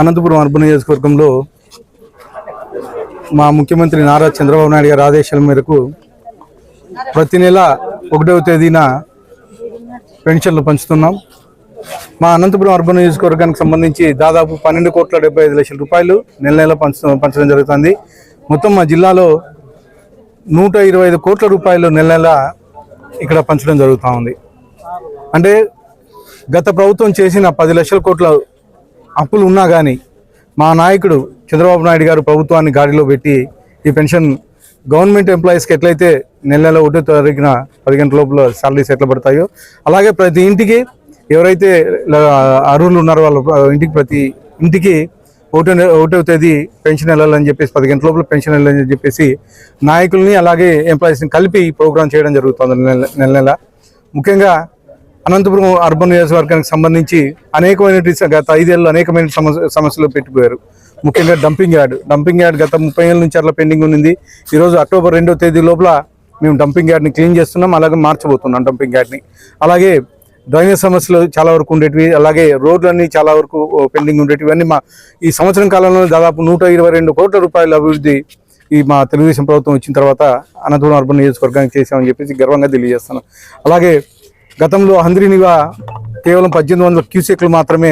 Anantapuram urban నియోజకవర్గంలో మా ముఖ్యమంత్రి నారా చంద్రబాబు నాయుడు గారి ఆదేశాల మేరకు ప్రతి నెల ఒకటవ తేదీన పెన్షన్లు పంచుతున్నాం. మా అనంతపురం అర్బన్ నియోజకవర్గానికి సంబంధించి దాదాపు పన్నెండు కోట్ల డెబ్బై ఐదు లక్షల రూపాయలు నెల నెల పంచు పంచడం జరుగుతుంది. మొత్తం మా జిల్లాలో నూట ఇరవై ఐదు కోట్ల రూపాయలు నెల నెల ఇక్కడ పంచడం జరుగుతూ ఉంది. అంటే గత ప్రభుత్వం చేసిన పది లక్షల కోట్ల అప్పులు ఉన్నా కానీ మా నాయకుడు చంద్రబాబు నాయుడు గారు ప్రభుత్వాన్ని గాడిలో పెట్టి ఈ పెన్షన్ గవర్నమెంట్ ఎంప్లాయీస్కి ఎట్లయితే నెల నెల ఒకటో తారీఖున పది గంటల లోపల శాలరీస్ ఎట్లా పడతాయో అలాగే ప్రతి ఇంటికి ఎవరైతే అర్హులు ఉన్నారో వాళ్ళ ఇంటికి ప్రతి ఇంటికి ఒకటో ఒకటో తేదీ పెన్షన్ వెళ్ళాలని చెప్పేసి పది గంటల లోపల పెన్షన్ వెళ్ళాలని చెప్పేసి నాయకుల్ని అలాగే ఎంప్లాయీస్ని కలిపి ప్రోగ్రామ్ చేయడం జరుగుతుంది నెల నెల నెల. ముఖ్యంగా అనంతపురం అర్బన్ నియోజకవర్గానికి సంబంధించి అనేకమైన గత ఐదేళ్ళు అనేకమైన సమస్య సమస్యలు పెట్టుకోయారు ముఖ్యంగా డంపింగ్ యార్డ్. డంపింగ్ యార్డ్ గత ముప్పై ఏళ్ళ నుంచి అట్లా పెండింగ్ ఉంది ఈరోజు అక్టోబర్ రెండో తేదీ లోపల మేము డంపింగ్ యార్డ్ని క్లీన్ చేస్తున్నాం. అలాగే మార్చబోతున్నాం డంపింగ్ యార్డ్ని. అలాగే డ్రైనేజ్ సమస్యలు చాలా వరకు ఉండేటివి. అలాగే రోడ్లన్నీ చాలా వరకు పెండింగ్ ఉండేటివి. అన్నీ మా ఈ సంవత్సరం కాలంలో దాదాపు నూట ఇరవై రెండు కోట్ల రూపాయల అభివృద్ధి ఈ మా తెలుగుదేశం ప్రభుత్వం వచ్చిన తర్వాత అనంతపురం అర్బన్ నియోజకవర్గానికి చేశామని చెప్పేసి గర్వంగా తెలియజేస్తున్నాం. అలాగే గతంలో హంద్రీనివా కేవలం పద్దెనిమిది వందల క్యూసెక్లు మాత్రమే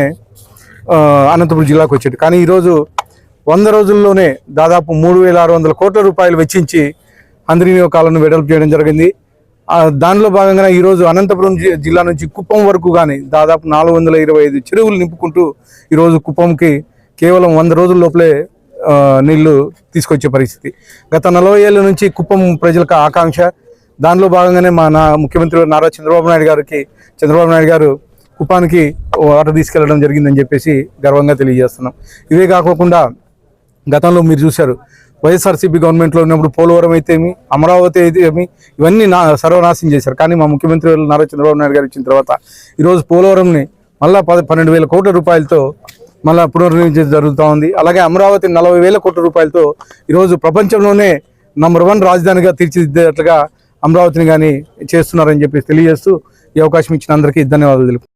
అనంతపురం జిల్లాకు వచ్చేది కానీ ఈరోజు వంద రోజుల్లోనే దాదాపు మూడు వేల ఆరు వందల కోట్ల రూపాయలు వెచ్చించి హంద్రీనివా కాలను వెడల్పు చేయడం జరిగింది. దానిలో భాగంగా ఈరోజు అనంతపురం జిల్లా నుంచి కుప్పం వరకు కానీ దాదాపు నాలుగు వందల ఇరవై ఐదు చెరువులు నింపుకుంటూ ఈరోజు కుప్పంకి కేవలం వంద రోజుల లోపలే నీళ్ళు తీసుకొచ్చే పరిస్థితి. గత నలభై ఏళ్ళ నుంచి కుప్పం ప్రజలకు ఆకాంక్ష దానిలో భాగంగానే మా నా ముఖ్యమంత్రి నారా చంద్రబాబు నాయుడు గారికి చంద్రబాబు నాయుడు గారు కుపానికి వాటర్ తీసుకెళ్ళడం జరిగిందని చెప్పేసి గర్వంగా తెలియజేస్తున్నాం. ఇవే కాకోకుండా గతంలో మీరు చూశారు వైఎస్ఆర్సీపీ గవర్నమెంట్లో ఉన్నప్పుడు పోలవరం అయితే ఏమి అమరావతి అయితే ఏమి ఇవన్నీ నా సర్వనాశనం చేశారు. కానీ మా ముఖ్యమంత్రి వాళ్ళు నారా చంద్రబాబు నాయుడు గారు ఇచ్చిన తర్వాత ఈరోజు పోలవరంని మళ్ళా పద పన్నెండు వేల కోట్ల రూపాయలతో మళ్ళా పునర్నిర్మించడం జరుగుతూ ఉంది. అలాగే అమరావతి నలభై వేల కోట్ల రూపాయలతో ఈరోజు ప్రపంచంలోనే నంబర్ వన్ రాజధానిగా తీర్చిదిద్దేటట్లుగా అమరావతిని కానీ చేస్తున్నారని చెప్పేసి తెలియజేస్తూ ఈ అవకాశం ఇచ్చిన అందరికీ ధన్యవాదాలు తెలుపు